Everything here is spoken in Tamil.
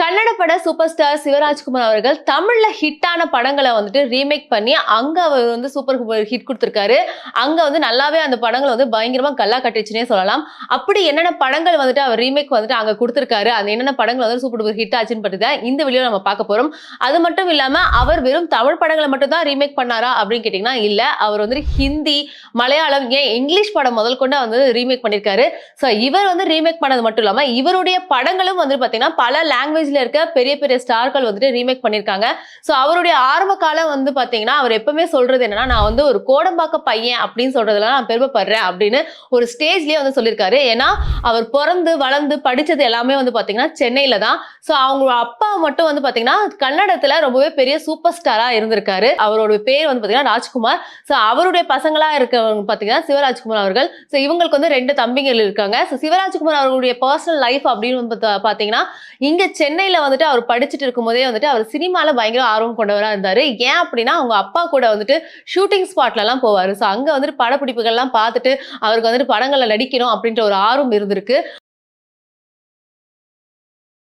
கன்னட பட சூப்பர் ஸ்டார் சிவராஜ்குமார் அவர்கள் தமிழ்ல ஹிட்டான படங்களை வந்துட்டு ரீமேக் பண்ணி அங்க அவர் வந்து சூப்பர் ஹிட் கொடுத்திருக்காரு. அங்க வந்து நல்லாவே அந்த படங்களை வந்து பயங்கரமா கல்லா கட்டிச்சுனே சொல்லலாம். அப்படி என்னென்ன படங்கள் வந்துட்டு அவர் ரீமேக் வந்துட்டு அங்க கொடுத்திருக்காரு அந்த என்னென்ன படங்கள் வந்து சூப்பர் டூப்பர் ஹிட் ஆச்சுன்னு பற்றி தான் இந்த வீடியோ நம்ம பார்க்க போறோம். அது மட்டும் இல்லாம அவர் வெறும் தமிழ் படங்களை மட்டும் தான் ரீமேக் பண்ணாரா அப்படின்னு கேட்டீங்கன்னா இல்ல. அவர் வந்து ஹிந்தி மலையாளம் ஏன் இங்கிலீஷ் படம் முதல் கொண்டு வந்து ரீமேக் பண்ணியிருக்காரு. ஸோ இவர் வந்து ரீமேக் பண்ணது மட்டும் இல்லாம இவருடைய படங்களும் வந்து பாத்தீங்கன்னா பல லாங்குவேஜ்ல இருக்க பெரிய பெரிய ஸ்டார்கள் வந்துட்டு ரீமேக் பண்ணியிருக்காங்க ஸோ அவருடைய ஆரம்ப காலம் வந்து பாத்தீங்கன்னா அவர் எப்பவுமே சொல்றது என்னன்னா நான் வந்து ஒரு கோடம்பாக்க பையன் அப்படின்னு சொல்றதுல நான் பெருமைப்படுறேன் அப்படின்னு ஒரு ஸ்டேஜ்லயே வந்து சொல்லியிருக்காரு ஏன்னா அவர் பிறந்து வளர்ந்து படிச்சது எல்லாமே வந்து பாத்தீங்கன்னா சென்னையில தான். ஸோ அவங்க அப்பா மட்டும் வந்து பாத்தீங்கன்னா கன்னடத்துல ரொம்பவே பெரிய சூப்பர் ஸ்டாரா இருந்திருக்காரு. அவரோட பேர் வந்து பாத்தீங்கன்னா ராஜ்குமார். ஸோ அவருடைய பசங்களா இருக்கவங்க பாத்தீங்கன்னா சிவராஜ்குமார் அவர்கள். ஸோ இவங்களுக்கு வந்து ரெண்டு தம்பிகள் இருக்காங்க. ஸோ சிவராஜ்குமார் அவர்களுடைய பர்சனல் லைஃப் அப்படின்னு வந்து பார்த்தா- பாத்தீங்கன்னா இங்க சென்னையில் வந்துட்டு அவர் படிச்சுட்டு இருக்கும்போதே வந்துட்டு அவர் சினிமாவில் பயங்கர ஆர்வம் கொண்டவராக இருந்தார். ஏன் அப்படின்னா அவங்க அப்பா கூட வந்துட்டு ஷூட்டிங் ஸ்பாட்லலாம் போவார். ஸோ அங்கே வந்துட்டு படப்பிடிப்புகள்லாம் பார்த்துட்டு அவருக்கு வந்துட்டு படங்களில் நடிக்கணும் அப்படின்ற ஒரு ஆர்வம் இருந்திருக்கு.